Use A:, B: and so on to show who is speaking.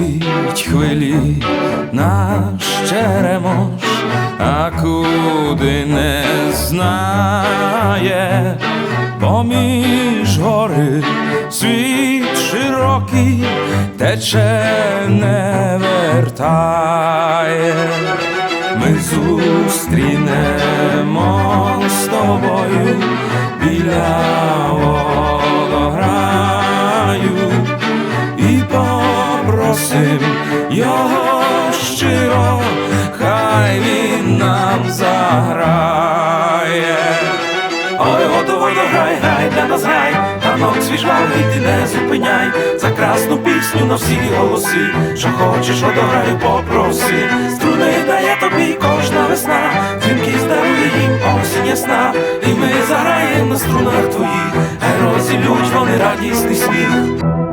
A: летить хвилі наш черемош, а куди не знає, поміж гори світ широкий тече не вертає, ми зустрінемо з тобою біля. Його щиро, хай він нам заграє. Ой, воду, грай, грай, для нас грай, танок свій жвавий, ти не зупиняй, за красну пісню на всі голоси, що хочеш, водограю, попроси, струни дає тобі кожна весна, дзвінки здарує їм осінь ясна, і ми заграємо на струнах твоїх, хай розілють вони радісний сміх.